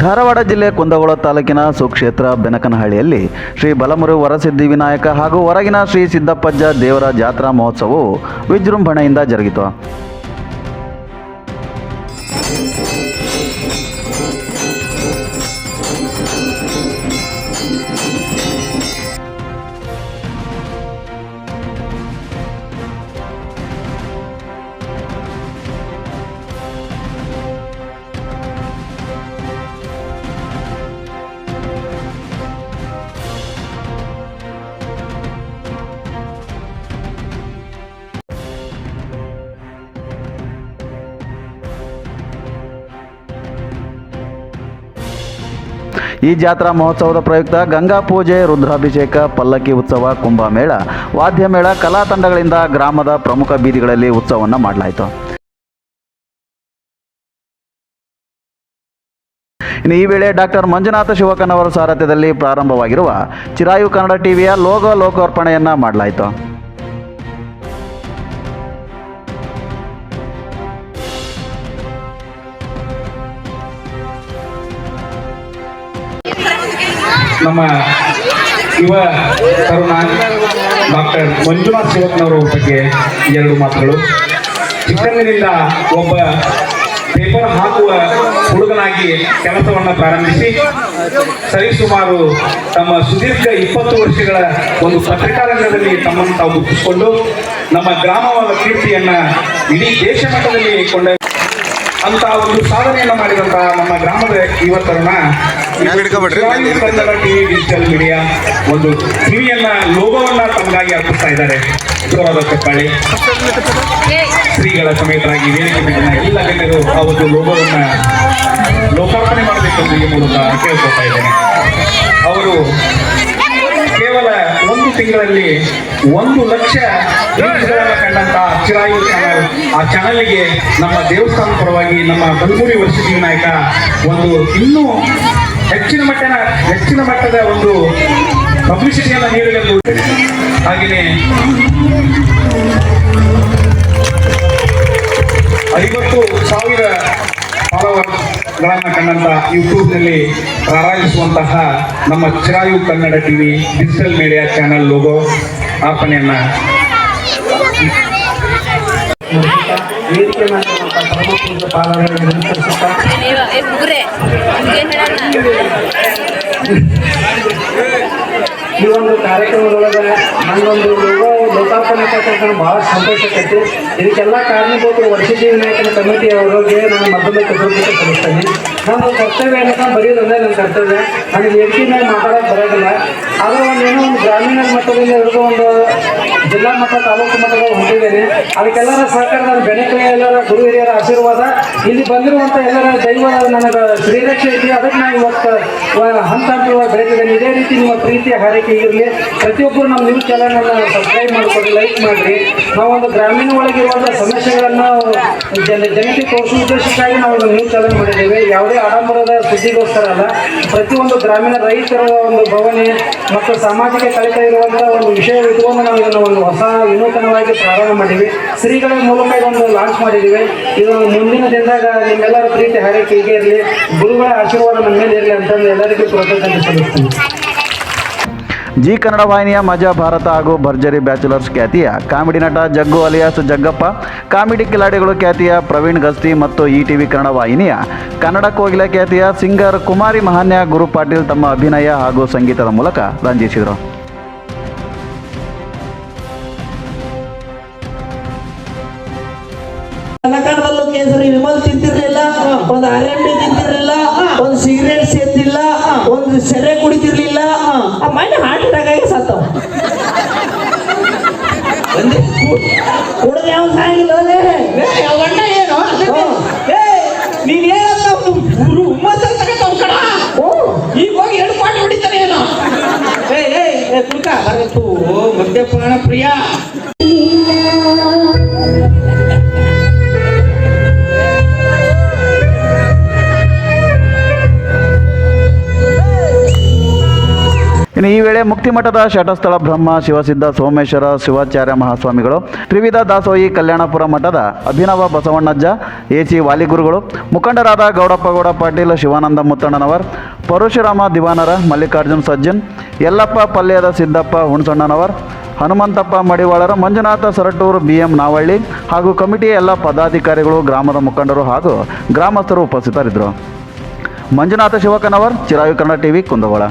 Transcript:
ಧಾರವಾಡ ಜಿಲ್ಲೆ ಕುಂದಗೋಳ ತಾಲೂಕಿನ ಸುಕ್ಷೇತ್ರ ಬೆನಕನಹಳ್ಳಿಯಲ್ಲಿ ಶ್ರೀ ಬಲಮುರು ವರಸಿದ್ಧಿ ವಿನಾಯಕ ಹಾಗೂ ಹೊರಗಿನ ಶ್ರೀ ಸಿದ್ದಪ್ಪಜ್ಜ ದೇವರ ಜಾತ್ರಾ ಮಹೋತ್ಸವವು ವಿಜೃಂಭಣೆಯಿಂದ ಜರುಗಿತು. ಈ ಜಾತ್ರಾ ಮಹೋತ್ಸವದ ಪ್ರಯುಕ್ತ ಗಂಗಾ ಪೂಜೆ, ರುದ್ರಾಭಿಷೇಕ, ಪಲ್ಲಕ್ಕಿ ಉತ್ಸವ, ಕುಂಭಮೇಳ ವಾದ್ಯಮೇಳ ಕಲಾ ತಂಡಗಳಿಂದ ಗ್ರಾಮದ ಪ್ರಮುಖ ಬೀದಿಗಳಲ್ಲಿ ಉತ್ಸವವನ್ನು ಮಾಡಲಾಯಿತು. ಇನ್ನು ಈ ವೇಳೆ ಡಾಕ್ಟರ್ ಮಂಜುನಾಥ ಶಿವಕನ್ ಅವರ ಸಾರಥ್ಯದಲ್ಲಿ ಪ್ರಾರಂಭವಾಗಿರುವ ಚಿರಾಯು ಕನ್ನಡ ಟಿವಿಯ ಲೋಗೋ ಲೋಕಾರ್ಪಣೆಯನ್ನು ಮಾಡಲಾಯಿತು. ನಮ್ಮ ಯುವ ತರುಣ ಡಾಕ್ಟರ್ ಮಂಜುನಾಥ್ ಶಿವಪ್ಪನವರ ಬಗ್ಗೆ ಎರಡು ಮಾತುಗಳು. ಚಿಕ್ಕಂದಿನಿಂದ ಒಬ್ಬ ಪೇಪರ್ ಹಾಕುವ ಹುಡುಗನಾಗಿ ಕೆಲಸವನ್ನು ಪ್ರಾರಂಭಿಸಿ, ಸರಿಸುಮಾರು ತಮ್ಮ ಸುದೀರ್ಘ ಇಪ್ಪತ್ತು ವರ್ಷಗಳ ಒಂದು ಪತ್ರಿಕಾ ರಂಗದಲ್ಲಿ ತಮ್ಮನ್ನು ತಾವು ಗುರುತಿಸಿಕೊಂಡು ನಮ್ಮ ಗ್ರಾಮವಾದ ಕೀರ್ತಿಯನ್ನ ಇಡೀ ದೇಶ ಮಟ್ಟದಲ್ಲಿ ಕೊಂಡ ಅಂತಹ ಒಂದು ಸಾಧನೆಯನ್ನು ಮಾಡಿದಂತಹ ನಮ್ಮ ಗ್ರಾಮದ ಯುವ ತರುಣ ಕನ್ನಡ ಟಿವಿ ಡಿಜಿಟಲ್ ಮೀಡಿಯಾ ಒಂದು ಟಿವಿಯನ್ನ ಲೋಗೋವನ್ನ ತಮಗಾಗಿ ಅರ್ಪಿಸ್ತಾ ಇದ್ದಾರೆ. ಜೋರಾದ ಚಪ್ಪಾಳಿ. ಶ್ರೀಗಳ ಸಮೇತರಾಗಿ ವೇದಿಕೆ ಮೇಲಿನ ಎಲ್ಲ ಗಣ್ಯರು ಆ ಒಂದು ಲೋಗೋವನ್ನ ಲೋಕಾರ್ಪಣೆ ಮಾಡಬೇಕೆಂದು ಈ ಮೂಲಕ ಕೇಳ್ಕೊಳ್ತಾ ಇದ್ದೇನೆ. ಅವರು ಕೇವಲ ಒಂದು ತಿಂಗಳಲ್ಲಿ ಒಂದು ಲಕ್ಷ ವ್ಯೂಸ್ಗಳನ್ನ ಕಂಡಂತ ಚಿರಾಯು ಚಾನಲ್ ಆ ಚಾನಲ್ಗೆ ನಮ್ಮ ದೇವಸ್ಥಾನ ಪರವಾಗಿ ನಮ್ಮ ಕಲ್ಮೂರಿ ವರ್ಷದ ನಾಯಕ ಒಂದು ಇನ್ನೂ ಹೆಚ್ಚಿನ ಮಟ್ಟದ ಹೆಚ್ಚಿನ ಮಟ್ಟದ ಒಂದು ಪಬ್ಲಿಸಿಟಿಯನ್ನು ನೀಡಲೆಂದು ಹಾಗೆಯೇ ಐವತ್ತು ಸಾವಿರ ಫಾಲೋವರ್ಗಳನ್ನು ಕಂಡಂತ ಯೂಟ್ಯೂಬ್ನಲ್ಲಿ ಪ್ರಾರಂಭಿಸುವಂತಹ ನಮ್ಮ Chirayu Kannada TV digital media channel logo ಅರ್ಪಣೆಯನ್ನ ವೇದಿಕೆ ಮಾಡಿರುವಂಥ ಪಾಲನೆಯನ್ನು ಏನ್ ಹೇಳಲ್ಲ ಈ ಒಂದು ಕಾರ್ಯಕ್ರಮದೊಳಗೆ ನನ್ನೊಂದು ಲೋಗೋ ಲೋಕಾರ್ಪಣೆ ನನಗೆ ಭಾಳ ಸಂತೋಷ ಆಕೈತಿ ಇದಕ್ಕೆಲ್ಲ ಕಾರಣೀಭೂತರು ವರ್ಷಿದ್ದಿ ವಿನಾಯಕನ ಕಮಿಟಿ ಅವರಿಗೆ ನಾನು ಮೊದಲು ಕೃತಜ್ಞತೆ ಸಲ್ಲಿಸ್ತೇನೆ. ನಮ್ಮ ಕರ್ತವ್ಯ ಏನಪ್ಪ ಬರೆಯೋದಂದ್ರೆ ನನ್ನ ಕರ್ತವ್ಯ. ನನಗೆ ವೇದಿಕೆ ಮೇಲೆ ಮಾತಾಡೋಕೆ ಬರೋದಿಲ್ಲ. ಆದರೆ ಒಂದು ಏನೋ ಒಂದು ಗ್ರಾಮೀಣ ಮಟ್ಟದಲ್ಲಿ ಹಿಡಿದು ಒಂದು ಜಿಲ್ಲಾ ಮಟ್ಟ ತಾಲೂಕು ಮಟ್ಟದಲ್ಲಿ ಹೊಂದಿದ್ದೇನೆ. ಅದಕ್ಕೆಲ್ಲರ ಸಹಕಾರದ ಬೆನಕೈ ಎಲ್ಲರ ಗುರು ಹಿರಿಯರ ಆಶೀರ್ವಾದ ಇಲ್ಲಿ ಬಂದಿರುವಂಥ ಎಲ್ಲರ ದೈವ ನನಗೆ ಶ್ರೀರಕ್ಷೆ ಐತಿ ಅದಕ್ಕೆ ನಾನು ಇವತ್ತು ಹಂತ ಹಂತವಾಗಿ ಬೆಳೀತಿದ್ದೇನೆ ಇದೇ ರೀತಿ ನಿಮ್ಮ ಪ್ರೀತಿಯ ಹಾರೈಕೆ ಇರಲಿ. ಪ್ರತಿಯೊಬ್ಬರು ನಮ್ಮ ನ್ಯೂಸ್ ಅನ್ನ ಸಬ್ಸ್ಕ್ರೈಬ್ ಮಾಡಿಕೊಡಿ ಲೈಕ್ ಮಾಡಿರಿ. ನಾವೊಂದು ಗ್ರಾಮೀಣ ಒಳಗಿರುವಂಥ ಸಮಸ್ಯೆಗಳನ್ನು ಜನ, ಜನತೆ ತೋರಿಸುವ ಉದ್ದೇಶಕ್ಕಾಗಿ ನಾವು ನ್ಯೂಸ್ ಚಾನಲ್ ಮಾಡಿದ್ದೇವೆ. ಯಾವುದೇ ಆಡಂಬರದ ಸುದ್ದಿಗೋಸ್ಕರ ಅಲ್ಲ, ಪ್ರತಿಯೊಂದು ಗ್ರಾಮೀಣ ರೈತರ ಒಂದು ಭವನೆ ಮತ್ತು ಸಾಮಾಜಿಕ ಕಲಿತ ಇರುವಂಥ ಒಂದು ವಿಷಯ ಇಟ್ಕೊಂಡು ನಾವು ಇದನ್ನು ಒಂದು ಹೊಸ ವಿನೂತನವಾಗಿ ಪ್ರಾರಂಭ ಮಾಡಿದ್ದೀವಿ ಶ್ರೀಗಳ ಮೂಲಕ ಇದೊಂದು ಲಾಂಚ್ ಮಾಡಿದ್ದೀವಿ ಇದು ಮುಂದಿನ ದಿನದಾಗ ನಿಮ್ಮೆಲ್ಲರ ಪ್ರೀತಿ ಹಾರೈಕೆ ಹೀಗೆ ಇರಲಿ. ಗುರುಗಳ ಆಶೀರ್ವಾದ ನಮ್ಮ ಮೇಲೆ ಇರಲಿ ಅಂತಂದು ಎಲ್ಲರಿಗೂ ಕೃತಜ್ಞತೆ ಸಲ್ಲಿಸ್ತೀನಿ. ಜಿ ಕನ್ನಡ ವಾಹಿನಿಯ ಮಜಾ ಭಾರತ ಹಾಗೂ ಭರ್ಜರಿ ಬ್ಯಾಚುಲರ್ಸ್ ಖ್ಯಾತಿಯ ಕಾಮಿಡಿ ನಟ ಜಗ್ಗು ಅಲಿಯಾಸ್ ಜಗ್ಗಪ್ಪ ಕಾಮಿಡಿ ಕಿಲಾಡಿಗಳು ಖ್ಯಾತಿಯ ಪ್ರವೀಣ್ ಗಸ್ತಿ ಮತ್ತು ಇ ಟಿವಿ ಕನ್ನಡ ವಾಹಿನಿಯ ಕನ್ನಡ ಕೋಗಿಲ ಖ್ಯಾತಿಯ ಸಿಂಗರ್ ಕುಮಾರಿ ಮಹಾನ್ಯ ಗುರು ಪಾಟೀಲ್ ತಮ್ಮ ಅಭಿನಯ ಹಾಗೂ ಸಂಗೀತದ ಮೂಲಕ ರಂಜಿಸಿದರು. ಕೇಸರಿ ಸೆರೆ ಕುಡಿತಿರ್ಲಿಲ್ಲ. ಮನೆ ಹಾರ್ಟ್ ಅಟ್ಯಾಕ್ ಆಗಿ ಸತ್ತವ ಕುಡ್ದು ಯಾವ ಅವಣ್ಣ ಏನು? ನೀನ್ ಏನಂತ ಒಂದು ಉಮ್ಮತ್ತ ತಗೊಂಡ್ ಕಡ ಈಗ ಹೋಗಿ ಎರಡು ಪಾಠ ಹೊಡಿತಾನೆ ಏನೋ. ಏ ಏ ಬರತ್ತು ಮದ್ಯಪಾನ ಪ್ರಿಯ. ವೇಳೆ ಮುಕ್ತಿಮಠದ ಶಟಸ್ಥಳ ಬ್ರಹ್ಮ, ಶಿವಸಿದ್ಧ ಸೋಮೇಶ್ವರ, ಶಿವಾಚಾರ್ಯ ಮಹಾಸ್ವಾಮಿಗಳು, ತ್ರಿವಿಧ ದಾಸೋಹಿ ಕಲ್ಯಾಣಪುರ ಮಠದ ಅಭಿನವ ಬಸವಣ್ಣಜ್ಜ, ಎ ಸಿ ವಾಲಿಗುರುಗಳು ಮುಖಂಡರಾದ ಗೌಡಪ್ಪಗೌಡ ಪಾಟೀಲ್, ಶಿವಾನಂದ ಮುತ್ತಣ್ಣನವರ್, ಪರಶುರಾಮ ದಿವಾನರ, ಮಲ್ಲಿಕಾರ್ಜುನ್ ಸಜ್ಜನ್, ಯಲ್ಲಪ್ಪ ಪಲ್ಯದ ಸಿದ್ದಪ್ಪ ಹುಣಸಣ್ಣನವರ್, ಹನುಮಂತಪ್ಪ ಮಡಿವಾಳರ, ಮಂಜುನಾಥ ಸರಟೂರು ಬಿ ಎಂ ನಾವಳ್ಳಿ ಹಾಗೂ ಕಮಿಟಿಯ ಎಲ್ಲ ಪದಾಧಿಕಾರಿಗಳು, ಗ್ರಾಮದ ಮುಖಂಡರು ಹಾಗೂ ಗ್ರಾಮಸ್ಥರು ಉಪಸ್ಥಿತರಿದ್ದರು. ಮಂಜುನಾಥ ಶಿವಕನವರ್, ಚಿರಾಯು ಕನ್ನಡ ಟಿವಿ ಕುಂದಗೋಳ.